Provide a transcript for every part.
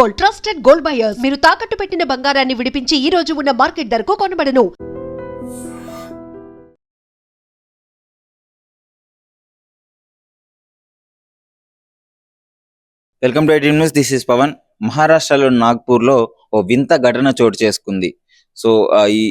Gold trusted gold buyers. మీరు తాకట్టు పెట్టిన బంగారాన్ని విడిపించి ఈ రోజు ఉన్న మార్కెట్ ధరకు కొనబడను. Welcome to eighteen news this is Pawan మహారాష్ట్రలో నాగ్పూర్లో ఓ వింత ఘటన చోటు చేసుకుంది. సో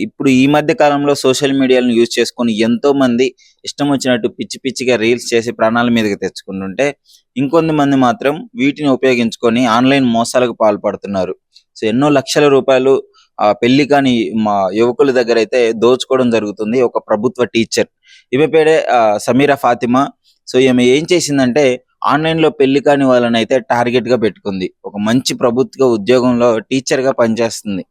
ఇప్పుడు ఈ మధ్య కాలంలో సోషల్ మీడియాను యూజ్ చేసుకొని ఎంతో మంది ఇష్టం వచ్చినట్టు పిచ్చి పిచ్చిగా రీల్స్ చేసి ప్రాణాల మీదకి తెచ్చుకుంటుంటే ఇంకొంతమంది మాత్రం వీటిని ఉపయోగించుకొని ఆన్లైన్ మోసాలకు పాల్పడుతున్నారు. సో ఎన్నో లక్షల రూపాయలు ఆ పెళ్ళి కాని మా యువకుల దగ్గర అయితే దోచుకోవడం జరుగుతుంది. ఒక ప్రభుత్వ టీచర్. ఈమె పేరే సమీరా ఫాతిమా. సో ఈమె ఏం చేసిందంటే ఆన్లైన్లో పెళ్ళి కాని వాళ్ళని అయితే టార్గెట్గా పెట్టుకుంది. ఒక మంచి ప్రభుత్వ ఉద్యోగంలో టీచర్గా పనిచేస్తుంది.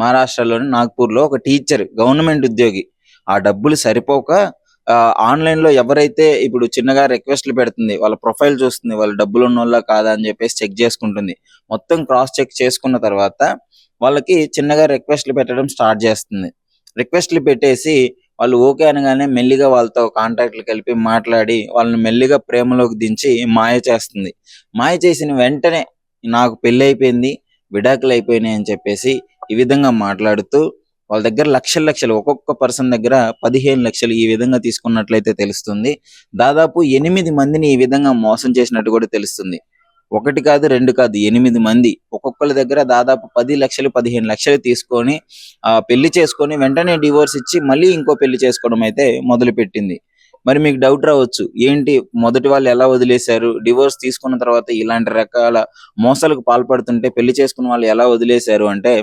మహారాష్ట్రలోని నాగ్పూర్లో ఒక టీచర్ గవర్నమెంట్ ఉద్యోగి. ఆ డబ్బులు సరిపోక ఆన్లైన్లో ఎవరైతే ఇప్పుడు చిన్నగా రిక్వెస్ట్లు పెడుతుంది వాళ్ళ ప్రొఫైల్ చూస్తుంది వాళ్ళు డబ్బులు ఉన్నోళ్ళ కాదా అని చెప్పేసి చెక్ చేసుకుంటుంది. మొత్తం క్రాస్ చెక్ చేసుకున్న తర్వాత వాళ్ళకి చిన్నగా రిక్వెస్ట్లు పెట్టడం స్టార్ట్ చేస్తుంది. రిక్వెస్ట్లు పెట్టేసి వాళ్ళు ఓకే అనగానే మెల్లిగా వాళ్ళతో కాంటాక్ట్లు కలిపి మాట్లాడి వాళ్ళని మెల్లిగా ప్రేమలోకి దించి మాయ చేస్తుంది. మాయ చేసిన వెంటనే నాకు పెళ్ళి అయిపోయింది విడాకులు అయిపోయినాయి అని చెప్పేసి ఈ విధంగా మాట్లాడుతూ వాళ్ళ దగ్గర లక్షల లక్షలు ఒక్కొక్క పర్సన్ దగ్గర పదిహేను లక్షలు ఈ విధంగా తీసుకున్నట్లయితే తెలుస్తుంది. దాదాపు ఎనిమిది మందిని ఈ విధంగా మోసం చేసినట్టు కూడా తెలుస్తుంది. ఒకటి కాదు రెండు కాదు ఎనిమిది మంది. ఒక్కొక్కరి దగ్గర దాదాపు పది లక్షలు పదిహేను లక్షలు తీసుకొని ఆ పెళ్ళి చేసుకొని వెంటనే డివోర్స్ ఇచ్చి మళ్ళీ ఇంకో పెళ్ళి చేసుకోవడం అయితే మొదలు పెట్టింది మరి మీకు డౌట్ రావచ్చు. ఏంటి? మొదటి వాళ్ళు ఎలా వదిలేశారు? డివోర్స్ తీసుకున్న తర్వాత ఇలాంటి రకాల మోసాలకు పాల్పడుతుంటే పెళ్ళి చేసుకున్న వాళ్ళు ఎలా వదిలేశారు అంటే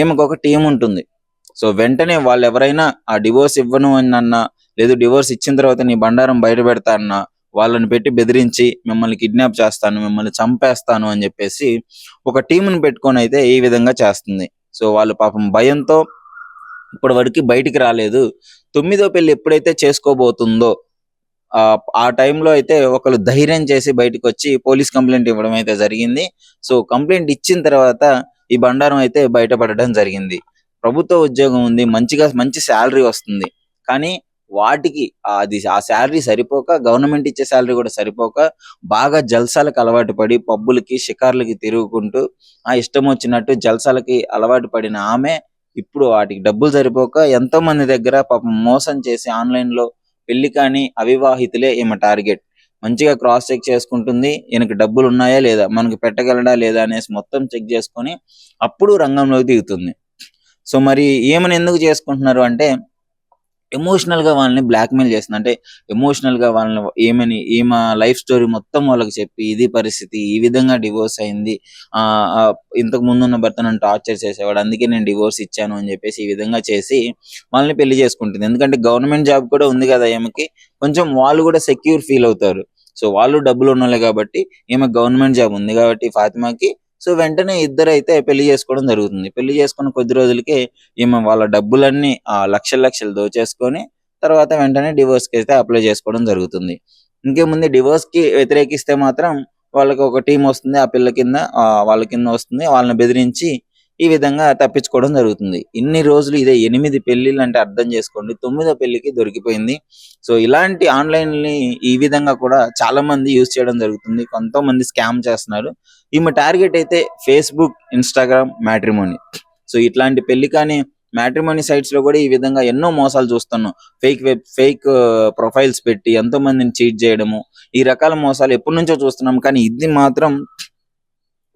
ఈమెకు ఒక టీం ఉంటుంది. సో వెంటనే వాళ్ళు ఎవరైనా ఆ డివోర్స్ ఇవ్వను అని అన్నా లేదు డివోర్స్ ఇచ్చిన తర్వాత నీ బండారం బయట పెడతా అన్నా వాళ్ళని పెట్టి బెదిరించి మిమ్మల్ని కిడ్నాప్ చేస్తాను మిమ్మల్ని చంపేస్తాను అని చెప్పేసి ఒక టీంని పెట్టుకొని అయితే ఈ విధంగా చేస్తుంది. సో వాళ్ళు పాపం భయంతో ఇప్పటి వరకు బయటికి రాలేదు. తొమ్మిదో పెళ్ళి ఎప్పుడైతే చేసుకోబోతుందో ఆ ఆ టైంలో అయితే ఒకరు ధైర్యం చేసి బయటకు వచ్చి పోలీస్ కంప్లైంట్ ఇవ్వడం అయితే జరిగింది. సో కంప్లైంట్ ఇచ్చిన తర్వాత ఈ బండారం అయితే బయటపడడం జరిగింది. ప్రభుత్వ ఉద్యోగం ఉంది మంచిగా మంచి శాలరీ వస్తుంది. కానీ వాటికి అది ఆ శాలరీ సరిపోక గవర్నమెంట్ ఇచ్చే శాలరీ కూడా సరిపోక బాగా జల్సాలకు అలవాటు పడి పబ్బులకి షికార్లకి తిరుగుకుంటూ ఆ ఇష్టం వచ్చినట్టు జల్సాలకి అలవాటు పడిన ఆమె ఇప్పుడు వాటికి డబ్బులు సరిపోక ఎంతో మంది దగ్గర పాపం మోసం చేసి ఆన్లైన్లో పెళ్ళి కాని అవివాహితులే ఈమె టార్గెట్. మంచిగా క్రాస్ చెక్ చేసుకుంటుంది ఈయనకి డబ్బులు ఉన్నాయా లేదా మనకి పెట్టగలడా లేదా అనేసి మొత్తం చెక్ చేసుకొని అప్పుడు రంగంలోకి దిగుతుంది. సో మరి ఏమని ఎందుకు చేసుకుంటున్నారు అంటే ఎమోషనల్గా వాళ్ళని బ్లాక్మెయిల్ చేస్తుంది. అంటే ఎమోషనల్గా వాళ్ళని ఏమని ఈమె లైఫ్ స్టోరీ మొత్తం వాళ్ళకి చెప్పి ఇది పరిస్థితి ఈ విధంగా డివోర్స్ అయింది. ఆ ఇంతకు ముందు ఉన్న భర్త నన్ను టార్చర్ చేసేవాడు అందుకే నేను డివోర్స్ ఇచ్చాను అని చెప్పేసి ఈ విధంగా చేసి వాళ్ళని పెళ్ళి చేసుకుంటుంది. ఎందుకంటే గవర్నమెంట్ జాబ్ కూడా ఉంది కదా ఈమెకి కొంచెం వాళ్ళు కూడా సెక్యూర్ ఫీల్ అవుతారు. సో వాళ్ళు డబ్బులు ఉన్నోళ్ళే కాబట్టి ఈమె గవర్నమెంట్ జాబ్ ఉంది కాబట్టి ఫాతిమాకి సో వెంటనే ఇద్దరైతే అయితే పెళ్ళి చేసుకోవడం జరుగుతుంది. పెళ్ళి చేసుకున్న కొద్ది రోజులకే ఈమె వాళ్ళ డబ్బులన్నీ ఆ లక్షల లక్షలు దోచేసుకొని తర్వాత వెంటనే డివోర్స్కి అయితే అప్లై చేసుకోవడం జరుగుతుంది. ఇంకేముంది? డివోర్స్కి వ్యతిరేకిస్తే మాత్రం వాళ్ళకి ఒక టీం వస్తుంది. ఆ పిల్ల కింద ఆ వాళ్ళ కింద వస్తుంది. వాళ్ళని బెదిరించి ఈ విధంగా తప్పించుకోవడం జరుగుతుంది. ఇన్ని రోజులు ఇదే ఎనిమిది పెళ్ళిళ్ళు అంటే అర్థం చేసుకోండి. తొమ్మిదో పెళ్ళికి దొరికిపోయింది. సో ఇలాంటి ఆన్లైన్ని ఈ విధంగా కూడా చాలా మంది యూజ్ చేయడం జరుగుతుంది. కొంతమంది స్కామ్ చేస్తున్నారు. ఈమె టార్గెట్ అయితే ఫేస్బుక్ ఇన్స్టాగ్రామ్ మ్యాట్రిమోనీ. సో ఇట్లాంటి పెళ్ళి కానీ మ్యాట్రిమోనీ సైట్స్లో కూడా ఈ విధంగా ఎన్నో మోసాలు చూస్తున్నాం. ఫేక్ వెబ్ ఫేక్ ప్రొఫైల్స్ పెట్టి ఎంతో మందిని చీట్ చేయడము. ఈ రకాల మోసాలు ఎప్పటి నుంచో చూస్తున్నాం. కానీ ఇది మాత్రం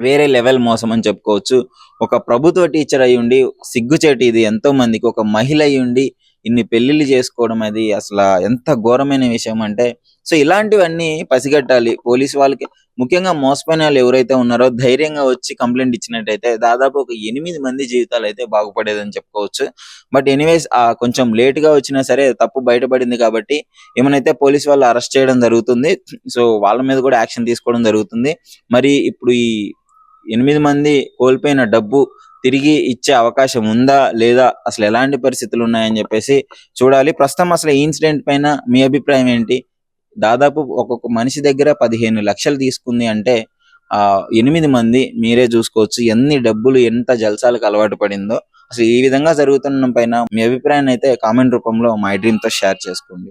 వేరే లెవెల్ మోసం అని చెప్పుకోవచ్చు. ఒక ప్రభుత్వ టీచర్ అయి ఉండి సిగ్గుచేటి ఇది ఎంతో మందికి ఒక మహిళ అయి ఉండి ఇన్ని పెళ్ళిళ్ళు చేసుకోవడం అది అసలు ఎంత ఘోరమైన విషయం అంటే సో ఇలాంటివన్నీ పసిగట్టాలి. పోలీసు వాళ్ళకి ముఖ్యంగా మోసపోయిన వాళ్ళు ఎవరైతే ఉన్నారో ధైర్యంగా వచ్చి కంప్లైంట్ ఇచ్చినట్టయితే దాదాపు ఒక ఎనిమిది మంది జీవితాలు అయితే బాగుపడేదని చెప్పుకోవచ్చు. బట్ ఎనీవేస్ ఆ కొంచెం లేట్గా వచ్చినా సరే తప్పు బయటపడింది కాబట్టి ఏమైనా పోలీస్ వాళ్ళు అరెస్ట్ చేయడం జరుగుతుంది సో వాళ్ళ మీద కూడా యాక్షన్ తీసుకోవడం జరుగుతుంది. మరి ఇప్పుడు ఈ ఎనిమిది మంది కోల్పోయిన డబ్బు తిరిగి ఇచ్చే అవకాశం ఉందా లేదా? అసలు ఎలాంటి పరిస్థితులు ఉన్నాయని చెప్పేసి చూడాలి. ప్రస్తుతం అసలు ఈ ఇన్సిడెంట్ పైన మీ అభిప్రాయం ఏంటి? దాదాపు ఒక్కొక్క మనిషి దగ్గర పదిహేను లక్షలు తీసుకుంది అంటే ఆ ఎనిమిది మంది మీరే చూసుకోవచ్చు. ఎన్ని డబ్బులు ఎంత జల్సాలకు అలవాటు పడిందో. అసలు ఈ విధంగా జరుగుతున్న పైన మీ అభిప్రాయాన్ని అయితే కామెంట్ రూపంలో మై డ్రీమ్తో షేర్ చేసుకోండి.